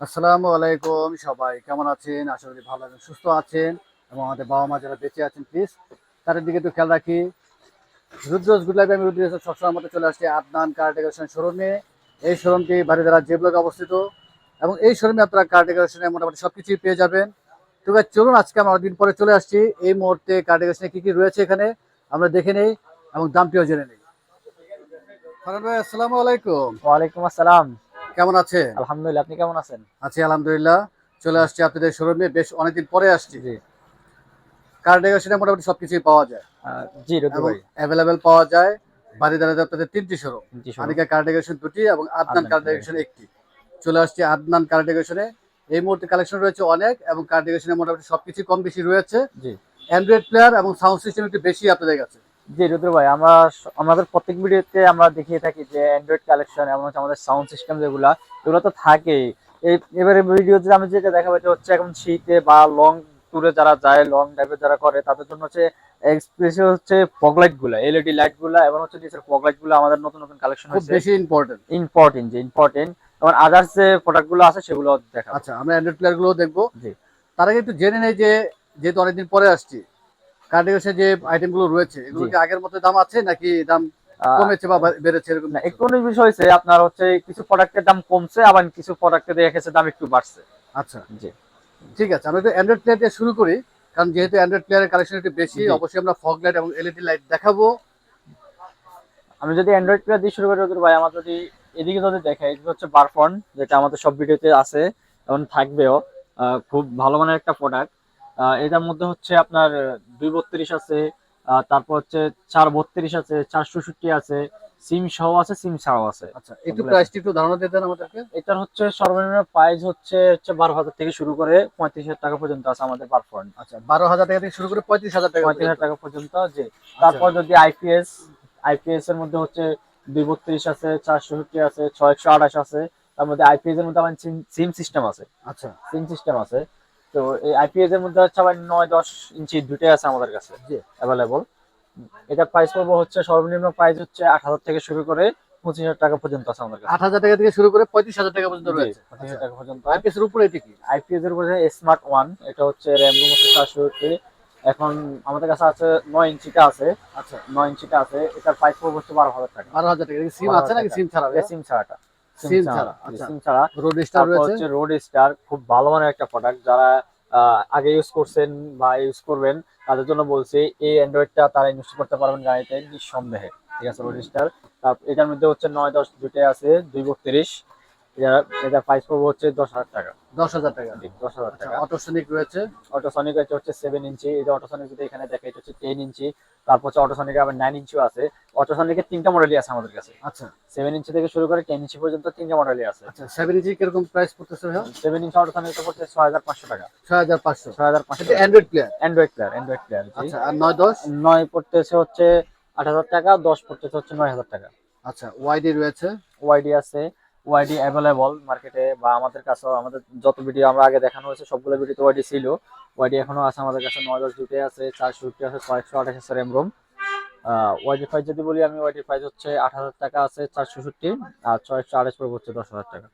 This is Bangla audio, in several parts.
আসসালামু আলাইকুম সবাই কেমন আছেন? আশা করি ভালো আছেন সুস্থ আছেন এবং আমাদের বাবা মা যারা বেঁচে আছেন প্লিজ তাদের দিকে একটু খেয়াল রাখি। রুদ্রজ গুড লাইফ আমি রুদ্র সবসময় মতো চলে আসছি আদনান কার ডেকোরেশন শোরুমে এই শোরুমটি বাড়িদারা যে ব্লকে অবস্থিত। এবং এই শোরুমে আপনারা কার ডেকোরেশনে মোটামুটি সব কিছুই পেয়ে যাবেন। তো guys, চলুন আজকে আমরা অনেকদিন পরে চলে আসছি। এই মুহূর্তে কার ডেকোরেশনে কী কী রয়েছে এখানে আমরা দেখে নেই এবং দামটিও জেনে নিই। ফারহান ভাই আসসালামু আলাইকুম। ওয়ালাইকুম আসসালাম। কেমন আছেন? আলহামদুলিল্লাহ আপনি কেমন আছেন? আছি আলহামদুলিল্লাহ। চলে আসছি আপনাদের শোরুমে বেশ অনেকদিন পরে আসছি। জি। কার ডেকোরেশনে মোটামুটি সবকিছুই পাওয়া যায়। জি অ্যাভেলেবেল পাওয়া যায়। বাড়ি দাঁড়াতে আপনাদের তিনটি showroom G Anika car decoration দুটি এবং আদনান কার ডেকোরেশন একটি। চলে আসছি আদনান কার ডেকোরেশনে এই মুহূর্তে কালেকশন রয়েছে অনেক এবং কার ডেকোরেশনে মোটামুটি সবকিছু কম বেশি রয়েছে। জি। অ্যান্ড্রয়েড প্লেয়ার এবং সাউন্ড সিস্টেম একটু বেশি আপনাদের কাছে। জি রুদ্র ভাই আমরা আমাদের প্রত্যেক ভিডিওতে আমরা দেখিয়ে থাকি যে অ্যান্ড্রয়েড কালেকশন এবং হচ্ছে আমাদের সাউন্ড সিস্টেম যেগুলা এগুলো তো থাকেই। এই এবারে ভিডিওতে আমি যেটা দেখাবো এটা হচ্ছে এখন শীতে বা লং ট্যুরে যারা যায় লং ড্রাইভে যারা করে তাদের জন্য হচ্ছে এক্সপ্রেসিভ হচ্ছে ফগ লাইটগুলা এলইডি লাইটগুলা এবং হচ্ছে নিচের ফগ লাইটগুলা আমাদের নতুন নতুন কালেকশন হয়েছে। বেশি ইম্পর্টেন্ট ইম্পর্টেন্ট যে ইম্পর্টেন্ট এবং আদার্স যে প্রোডাক্টগুলো আছে সেগুলো দেখাবো। আচ্ছা আমরা অ্যান্ড্রয়েড প্লেয়ারগুলো দেখব। জি। তার আগে একটু জেনে নেই যে যেহেতু অনেকদিন পরে আসছি কার ডেকোরেশনে যে আইটেমগুলো রয়েছে এগুলো কি আগের মতো দাম আছে নাকি দাম কমেছে বা বেড়েছে এরকম না একটু বিষয় হয়েছে আপনার হচ্ছে কিছু প্রোডাক্টের দাম কমছে আবার কিছু দেখেছে দাম একটু বাড়ছে। আচ্ছা। জি। ঠিক আছে আমরা একটু অ্যান্ড্রয়েড প্লেয়ার দিয়ে শুরু করি কারণ যেহেতু অ্যান্ড্রয়েড প্লেয়ারের কালেকশন একটু বেশি অবশ্যই আমরা ফগ লাইট এবং এলইডি লাইট দেখাবো। আমি যদি অ্যান্ড্রয়েড প্লেয়ার দিয়ে শুরু করি ওদের ভাই আমার যদি এদিকে যদি দেখাই হচ্ছে বারফন যেটা আমাদের সব ভিডিওতে আছে এবং থাকবেও খুব ভালো মানের একটা প্রোডাক্ট এটার মধ্যে হচ্ছে আপনার দুই বত্রিশ আছে তারপর হচ্ছে চার বত্রিশ আছে চার চৌষট্টি আছে সিম সহ আছে সিম ছাড়াও আছে। আচ্ছা একটু একটু ধারণা দিয়ে দেন আমাদেরকে। এটার হচ্ছে সর্বনিম্ন প্রাইস হচ্ছে হচ্ছে বারো হাজার থেকে শুরু করে পঁয়ত্রিশ হাজার টাকা পর্যন্ত আছে আমাদের বারফন আচ্ছা বারো হাজার টাকা থেকে শুরু করে পঁয়ত্রিশ হাজার টাকা পঁয়ত্রিশ হাজার টাকা পর্যন্ত যে তারপর যদি আইপিএস আইপিএস এর মধ্যে হচ্ছে দুই বত্রিশ আছে চারশোষট্টি আছে ছয় একশো আঠাশ আছে তার মধ্যে আইপিএস এর মধ্যে আমার সিম সিস্টেম আছে। আচ্ছা। সিম সিস্টেম আছে। তো এই আইপিএস এর মধ্যে হচ্ছে আবার নয় দশ ইঞ্চি দুটোই আছে আমাদের কাছে অ্যাভেলেবল এটা প্রাইস পড়ব হচ্ছে সর্বনিম্ন প্রাইস হচ্ছে আট হাজার থেকে শুরু করে পঁচিশ হাজার টাকা পর্যন্ত আছে আমাদের কাছে। আট হাজার টাকা থেকে শুরু করে পঁয়ত্রিশ হাজার টাকা পর্যন্ত রয়েছে। পঁচিশ টাকা পর্যন্ত। আইপিএস এর উপরে এটি কি? আইপিএস এর উপরে স্মার্ট ওয়ান এটা হচ্ছে র্যাম রুম হচ্ছে চারশোটি এখন আমাদের কাছে আছে নয় ইঞ্চিটা আছে। আচ্ছা। নয় ইঞ্চিটা আছে। এটার প্রাইস পড়বে হচ্ছে বারো হাজার টাকা। বারো হাজার টাকা। সিম আছে নাকি সিম ছাড়া সিম ছাড়াটা। সিম ছাড়া, আচ্ছা। সিম ছাড়া। রোড স্টার রয়েছে? রোড স্টার খুব ভালো মানের একটা প্রোডাক্ট যারা আহ, আগে ইউজ করছেন বা ইউজ করবেন তাদের জন্য বলছি এই অ্যান্ড্রয়েডটা তারা ইউজ করতে পারবেন গাড়িতে নিঃসন্দেহে। ঠিক আছে রোড স্টার এটার মধ্যে হচ্ছে নয় দশ দুটোই আছে দুই বত্রিশ। এটা প্রাইস পড়বে হচ্ছে দশ হাজার টাকা। দশ হাজার টাকা। দশ হাজার আচ্ছা টাকা। অটোসনিক রয়েছে? অটোসনিক এটা হচ্ছে সেভেন ইঞ্চি এটা অটোসনিক যদি এখানে দেখে এটা হচ্ছে টেন ইঞ্চি তারপর হচ্ছে অটোসনিক আবার নাইন ইঞ্চিও আছে। অটোসনিকের তিনটা মডেলই আছে আমাদের কাছে। আচ্ছা। সেভেন ইঞ্চি থেকে শুরু করে টেন ইঞ্চি পর্যন্ত তিনটা মডেলই আছে। আচ্ছা সেভেন ইঞ্চি কীরকম প্রাইস পড়তেছে সেভেন ইঞ্চি অটোসনিকটা পড়ছে ছয় হাজার পাঁচশো টাকা। ছয় হাজার পাঁচশো। ছয় হাজার পাঁচশো Android player Android player Android player আচ্ছা আর নয় দশ? নয় পড়তেছে হচ্ছে আট হাজার টাকা দশ পড়তেছে হচ্ছে নয় হাজার টাকা। আচ্ছা ওয়াইডি রয়েছে? ওয়াইডি আছে। ওয়াইডি অ্যাভেলেবল মার্কেটে বা আমাদের কাছেও আমাদের যত ভিডিও আমরা আগে দেখানো হয়েছে সবগুলো ভিডিওতে ওয়াইডি ছিল। ওয়াইডি এখনও আছে আমাদের কাছে নয় দশ দুটোই আছে চারশো ফিফটি আছে ছয়শো আঠাশ র্যাম রোম ওয়াইডি প্রাইস যদি বলি আমি ওয়াইডি প্রাইস হচ্ছে আট হাজার টাকা আছে চারশো ফিফটি আর ছয়শো আঠাশ পড়বে হচ্ছে দশ হাজার টাকা।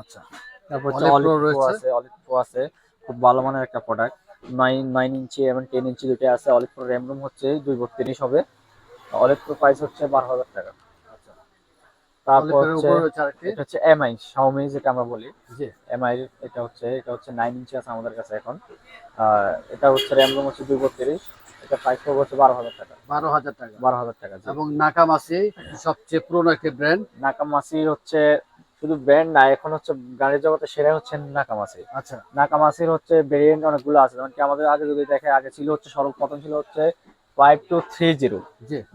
আচ্ছা তারপর হচ্ছে অলিভ প্রো আছে অলিভ আছে খুব ভালো মানের একটা প্রোডাক্ট নাইন নাইন ইঞ্চি এবং টেন ইঞ্চি দুটো আছে অলিভ প্রো র্যাম রুম হচ্ছে দুই বত্রিশ হবে। অলিভ প্রো প্রাইস হচ্ছে বারো হাজার টাকা। তারপর এটা হচ্ছে এমআই শাওমি যেটা আমরা বলি। এমআই এটা হচ্ছে এটা হচ্ছে নাইন ইঞ্চি আছে আমাদের কাছে এখন। এটা হচ্ছে র্যাম রুম হচ্ছে দুই বত্রিশ এটা প্রাইস পড়বে হচ্ছে বারো হাজার টাকা। বারো হাজার টাকা। বারো হাজার টাকা। এবং নাকামাসি সবচেয়ে পুরনো একটি ব্র্যান্ড নাকামাসি হচ্ছে শুধু ব্র্যান্ড না এখন হচ্ছে গাড়ির জগতে সেরা হচ্ছে নাকামাসি। আচ্ছা। নাকামাসির হচ্ছে ভেরিয়েন্ট অনেকগুলো আছে যেমন কি আমাদের আগে যদি দেখে আগে ছিল হচ্ছে সর্বপ্রথম ছিল হচ্ছে ফাইভ টু থ্রি জিরো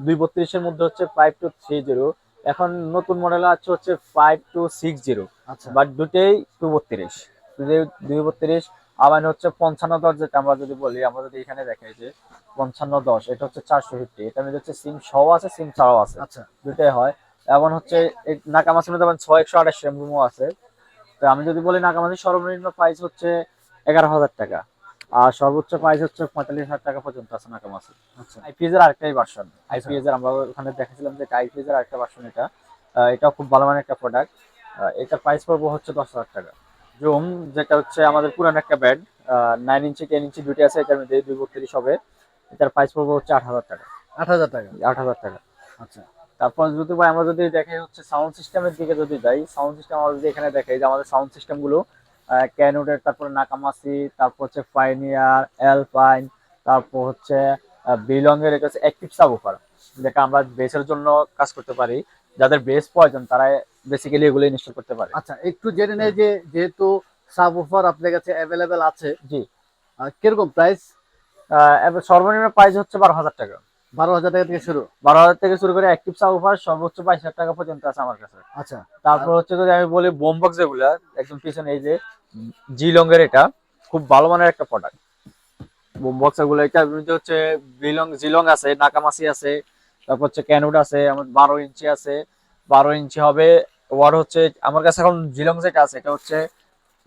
দুই বত্রিশের মধ্যে হচ্ছে ফাইভ টু থ্রি জিরো এখন নতুন মডেল আছে হচ্ছে ফাইভ টু সিক্স জিরো আচ্ছা। বাট দুটেই টু বত্রিশ দুই বত্রিশ আবার হচ্ছে পঞ্চান্ন দশ যেটা আমরা যদি বলি আমরা যদি এখানে দেখাই যে পঞ্চান্ন দশ এটা হচ্ছে চারশো ফিফটি এটা মধ্যে হচ্ছে সিম সহ আছে সিম ছাড়াও আছে। আচ্ছা। দুটাই হয়। এবং হচ্ছে নাকামাসির মধ্যে আবার ছয় একশো আঠাশ রুমও আছে। তো আমি যদি বলি নাকামাসির সর্বনিম্ন প্রাইস হচ্ছে এগারো হাজার টাকা। আর সর্বোচ্চ প্রাইস হচ্ছে পঁয়তাল্লিশ হাজার টাকা পর্যন্ত আছে নাকামাসি আচ্ছা। আইপিএস এর আরেকটাই ভার্সন আইপিএস এর আমরা ওখানে দেখেছিলাম যে আইপিএস এর আরেকটা ভার্সন এটা। এটাও খুব ভালো মানের একটা প্রোডাক্ট এটা প্রাইস পড়ব হচ্ছে দশ হাজার টাকা। জুম যেটা হচ্ছে আমাদের পুরান একটা ব্যাড নাইন ইঞ্চি টেন ইঞ্চি দুটি আছে এটার মধ্যে দুই বত্রিশ হবে। এটার প্রাইস পড়বে হচ্ছে আট হাজার টাকা। আট হাজার টাকা? আট হাজার টাকা। আচ্ছা। তারপর যদি ভাই আমরা যদি দেখে হচ্ছে সাউন্ড সিস্টেমের দিকে যদি যাই সাউন্ড সিস্টেম আমরা যদি এখানে দেখাই যে আমাদের সাউন্ড সিস্টেমগুলো ক্যানোডের তারপরে নাকামাসি তারপর হচ্ছে ফাইনিয়ার এলপাইন তারপর হচ্ছে বিলং এর এটা হচ্ছে অ্যাক্টিভ সাবুফার যেটা আমরা বেসের জন্য কাজ করতে পারি। যাদের বেস প্রয়োজন তারা বেসিক্যালি এগুলো ইনস্টল করতে পারে। আচ্ছা একটু জেনে নেই যে যেহেতু সাব অফার আপনার কাছে অ্যাভেলেবেল আছে জি। কীরকম প্রাইস সর্বনিম্ন প্রাইস হচ্ছে বারো হাজার টাকা। বারো হাজার টাকা থেকে শুরু। বারো হাজার থেকে শুরু করে অ্যাক্টিভ সাবুফার সর্বোচ্চ বাইশ হাজার টাকা পর্যন্ত আছে আমার কাছে। আচ্ছা। তারপর হচ্ছে যদি আমি বলি বোমবক্স যেগুলা একদম পিছনে এই যে জিলং এর এটা খুব ভালো মানের একটা প্রোডাক্ট বোমবক্স এগুলো এটা হচ্ছে বিলং জিলং আছে নাকামাসি আছে তারপর হচ্ছে ক্যানুড আছে আমার বারো ইঞ্চি আছে। বারো ইঞ্চি হবে ওয়ার্ড হচ্ছে আমার কাছে এখন জিলং যেটা আছে এটা হচ্ছে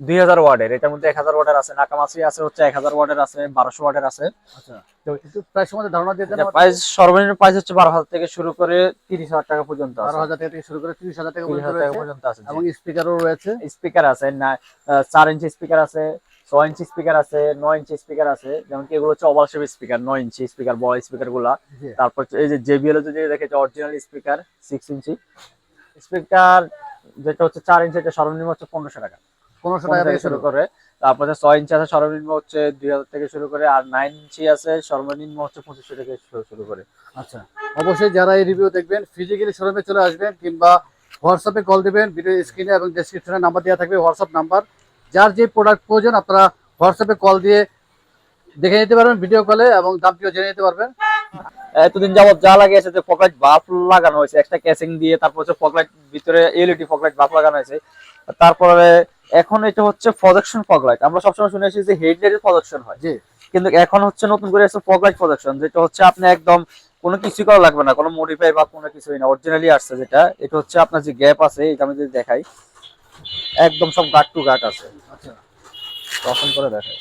দুই হাজার ওয়ার্ডের এটার মধ্যে এক হাজার ওয়ার্ডের আছে নাকামাসি আছে হচ্ছে এক হাজার ওয়ার্ডের আছে বারোশো ওয়ার্ডের আছে। আচ্ছা প্রাইস সম্বন্ধে ধারণা দিয়ে প্রাইস সর্বনিম্ন প্রাইস হচ্ছে বারো হাজার থেকে শুরু করে তিরিশ হাজার টাকা পর্যন্ত বারো হাজার টাকা থেকে শুরু করে তিরিশ হাজার টাকা পর্যন্ত আছে এবং স্পিকারও রয়েছে। স্পিকার আছে চার ইঞ্চি স্পিকার আছে ছয় ইঞ্চি স্পিকার আছে নয় ইঞ্চি স্পিকার আছে যেমন কি এগুলো হচ্ছে ওভাল শেপ স্পিকার নয় ইঞ্চি স্পিকার বড় স্পিকারগুলা। তারপর এই যে জেবিএল যদি দেখে original speaker six inch. Speaker যেটা হচ্ছে চার ইঞ্চি এটা সর্বনিম্ন হচ্ছে পনেরোশো টাকা। পনেরোশো টাকা থেকে থেকে শুরু শুরু। করে তারপর ছয় ইঞ্চি আছে সর্বনিম্ন হচ্ছে দুই হাজার থেকে শুরু করে আর নাইন ইঞ্চি আছে সর্বনিম্ন হচ্ছে পঁচিশশো থেকে শুরু- করে। আচ্ছা অবশ্যই যারা এই রিভিউ দেখবেন ফিজিক্যালি শোরুমে চলে আসবেন কিংবা হোয়াটসঅ্যাপে কল দিবেন ভিডিও স্ক্রিনে এবং ডেসক্রিপশনে নাম্বার দেওয়া থাকবে হোয়াটসঅ্যাপ নাম্বার যার যে প্রোডাক্ট প্রয়োজন আপনারা হোয়াটসঅ্যাপে কল দিয়ে দেখে নিতে পারবেন ভিডিও কলে এবং দামটিও জেনে নিতে পারবেন। এতদিন যাবত যা লাগিয়েছে যে বাল্ব লাগানো হয়েছে একটা ক্যাসিং দিয়ে তারপর হচ্ছে ভিতরে এলইডি ফকলাইট বাল্ব লাগানো হয়েছে। তারপরে এখন এটা হচ্ছে প্রজেকশন ফগলাইট আমরা সবসময় শুনে এসেছি যে হেডলাইটের প্রজেকশন হয়। জি। কিন্তু এখন হচ্ছে নতুন করে এসে ফকলাইট প্রজেকশন যেটা হচ্ছে আপনি একদম কোনো কিছু করা লাগবে না কোনো মডিফাই বা কোনো কিছুই না। অরিজিনালি আসছে যেটা এটা হচ্ছে আপনার যে গ্যাপ আছে এটা আমি যদি দেখাই একদম সব গাট টু গাট আছে। আচ্ছা। তখন করে দেখাই।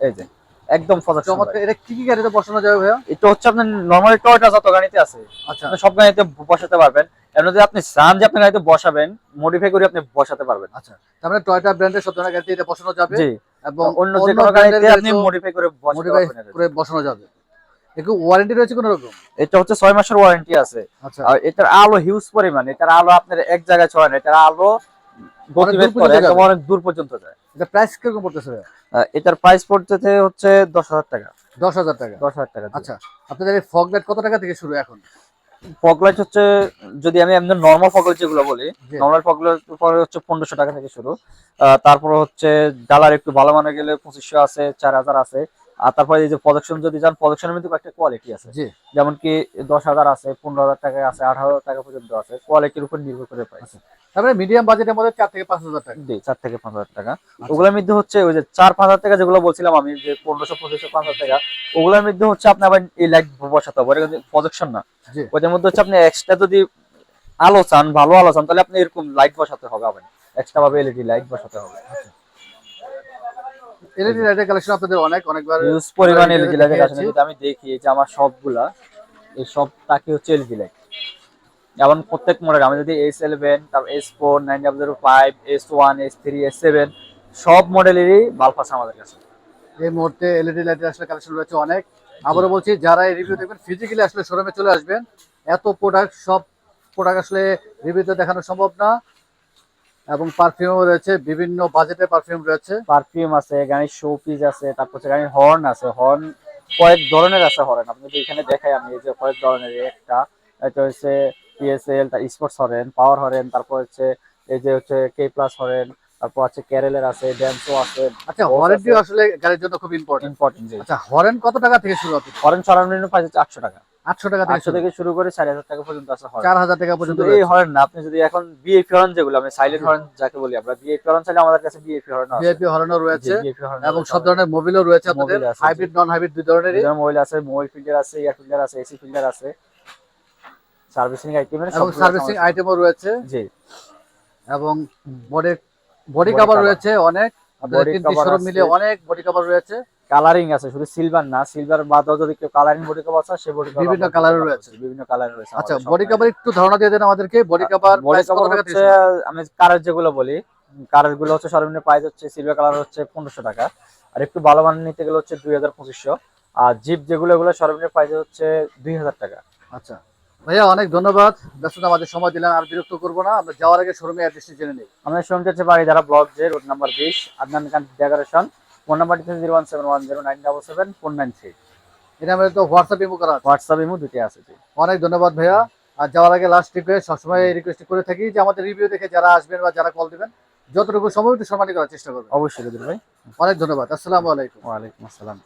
এই যে একদম চমৎকার। এটা কি কি গাড়িতে বসানো যাবে ভাইয়া? এটা হচ্ছে আপনার নর্মালি টয়টা যত গাড়িতে আছে আচ্ছা। সব গাড়িতে বসাতে পারবেন। এর আপনি চান যে আপনি গাড়িতে বসাবেন মডিফাই করে আপনি বসাতে পারবেন। আচ্ছা তার মানে টয়টা ব্র্যান্ডের সব ধরনের গাড়িতে এটা বসানো যাবে জি এবং অন্য যে কোনো গাড়িতে আপনি মডিফাই করে modify করে বসানো যাবে। একটু ওয়ারেন্টি রয়েছে কোনো রকম? এটা হচ্ছে ছয় মাসের ওয়ারেন্টি আছে। আচ্ছা। আর এটার আলো হিউজ পরিমাণ এটার আলো আপনার এক জায়গায় ছড়ায় না এটার আলো গতিবেগ করে একদম অনেক দূর পর্যন্ত যায়। এটা প্রাইস কীরকম পড়তেছে এটার প্রাইস পড়তেছে হচ্ছে দশ হাজার টাকা। দশ হাজার টাকা। দশ হাজার টাকা আচ্ছা আপনাদের এই ফগ লাইট কত টাকা থেকে শুরু এখন? ফগলাইট হচ্ছে যদি আমি এমনি নর্মাল ফগলাইট যেগুলো বলি নর্মাল ফগলাইট পরে হচ্ছে পনেরোশো টাকা থেকে শুরু। আহ, তারপরে হচ্ছে ডালার একটু ভালো মানে গেলে পঁচিশশো আছে চার হাজার আছে। আর তারপরে এই যে প্রোডাকশন যদি যান প্রোডাকশনের মধ্যে একটা কোয়ালিটি আছে। যেমন কি দশ হাজার আছে পনেরো হাজার টাকা আছে আট হাজার টাকা পর্যন্ত আছে। কোয়ালিটির উপর নির্ভর করে প্রাইস তারপরে মিডিয়াম বাজেটের মধ্যে চার থেকে পাঁচ হাজার টাকা। জি চার থেকে পাঁচ হাজার টাকা। ওগুলোর মধ্যে হচ্ছে ওই যে চার পাঁচ হাজার টাকা যেগুলো বলছিলাম আমি যে পনেরোশো পঁচিশশো পাঁচ হাজার টাকা ওগুলোর মধ্যে হচ্ছে আপনি আবার এই লাইট বসাতে হবে। ওটা প্রজেকশন না। ওটার মধ্যে হচ্ছে আপনি এক্সট্রা যদি আলো চান ভালো আলো চান তাহলে আপনি এরকম লাইট বসাতে হবে আবার। এক্সট্রা ভাবে এলইডি লাইট বসাতে হবে। এলইডি লাইটের কালেকশন আপনাদের অনেক অনেকবার ইউজ পরিমাণ এলইডি লাইটের। কাছে যদি আমি দেখি যে আমার সবগুলা এই সব তাকে হচ্ছে এলইডি লাইট যেমন প্রত্যেক মডেল আমি যদি এস ইলেভেন তারপর S four nine double zero five S one S three S seven সব মডেলেরই বাল্ব আছে আমাদের কাছে। এই মুহূর্তে এলইডি লাইটের আসলে কালেকশন রয়েছে অনেক। আবারও বলছি যারা এই রিভিউ দেখবেন ফিজিক্যালি আসলে শোরুমে চলে আসবেন। এত প্রোডাক্ট সব প্রোডাক্ট আসলে রিভিউতে দেখানো সম্ভব না। এবং পারফিউমও রয়েছে বিভিন্ন বাজেটের পারফিউম রয়েছে। পারফিউম আছে গাড়ির শো পিস আছে তারপর হচ্ছে গাড়ির হর্ন আছে। হর্ন কয়েক ধরনের আছে হর্ন আপনি যদি এখানে দেখাই আমি এই যে কয়েক ধরনের একটা এটা হচ্ছে PSL sports horn power horn তারপর হচ্ছে এই যে হচ্ছে কে প্লাস হরেন তারপর আছে ক্যারেলের আছে ড্যান্সো আছে। আচ্ছা আছে। আসলে গাড়ির জন্য খুব ইম্পর্টেন্ট ইম্পর্টেন্ট আচ্ছা হরেন কত টাকা থেকে শুরু হচ্ছে হরেন সর্বনিম্ন প্রাইস হচ্ছে আটশো টাকা। আটশো টাকা থেকে থেকে শুরু করে চার হাজার টাকা পর্যন্ত আছে হরেন চার হাজার টাকা পর্যন্ত এই হরেন না আপনি যদি এখন বিএপি হরেন যেগুলো আমি সাইলেন্ট জি। যাকে বলি আমরা বিএপি হরেন চাইলে আমাদের কাছে বিএপি হরেন আছে। ভিআইপি হরেনও রয়েছে এবং সব ধরনের মোবিলও রয়েছে আপনাদের। হাইব্রিড নন হাইব্রিড দুই ধরনেরই। মোবাইল আছে মোবাইল ফিল্টার আছে এয়ার ফিল্টার আছে এসি ফিল্টার আছে। সার্ভিসিং আইটেমের এবং সার্ভিসিং আইটেমও রয়েছে। জি। এবং বডি বডি কভার রয়েছে অনেক। আপনাদের তিনটি শোরুম মিলে অনেক বডি কভার রয়েছে। কালারিং আছে শুধু সিলভার না সিলভার বাদও যদি কেউ কালারিং বডি কভার আছে সে বডি বিভিন্ন colour-এর রয়েছে। বিভিন্ন কালার রয়েছে আচ্ছা বডি shop-এ। একটু ধারণা দিয়ে দেন আমাদেরকে। বডি কাভার বডি কভার হচ্ছে আমি কারের যেগুলো বলি কারেরগুলো হচ্ছে সর্বনিম্ন প্রাইস হচ্ছে সিলভার কালার হচ্ছে পনেরোশো টাকা। আর একটু ভালো মানের নিতে গেলে হচ্ছে দুই হাজার পঁচিশশো। আর জিপ যেগুলো এগুলো সর্বনিম্ন প্রাইস হচ্ছে দুই হাজার টাকা। আচ্ছা ভাইয়া অনেক ধন্যবাদ। ব্যস্ততা আমাদের সময় দিলেন আর বিরক্ত করব না। আমরা যাওয়ার আগে শোরুমে অ্যাড্রেসটি জেনে নিই। আমাদের শোরুমটা হচ্ছে বাড়ি দ্বারা ব্লক যে রোড নাম্বার বিশ আদনান খান ডেকোরেশন ফোন নাম্বারটি হচ্ছে zero one seven one zero nine double seven four nine three এটা আমাদের তো হোয়াটসঅ্যাপ ইমো করা হোয়াটসঅ্যাপ ইমো দুটি আছে অনেক ধন্যবাদ ভাইয়া। আর যাওয়ার আগে লাস্ট রিকোয়েস্ট সবসময় রিকোয়েস্ট করে থাকি যে আমাদের রিভিউ দেখে যারা আসবেন বা যারা কল দেবেন যতটুকু সময় একটু সম্মানিত করার চেষ্টা করবেন। অবশ্যই ভাই। অনেক ধন্যবাদ। আসসালামু আলাইকুম। ওয়ালাইকুম আসসালাম।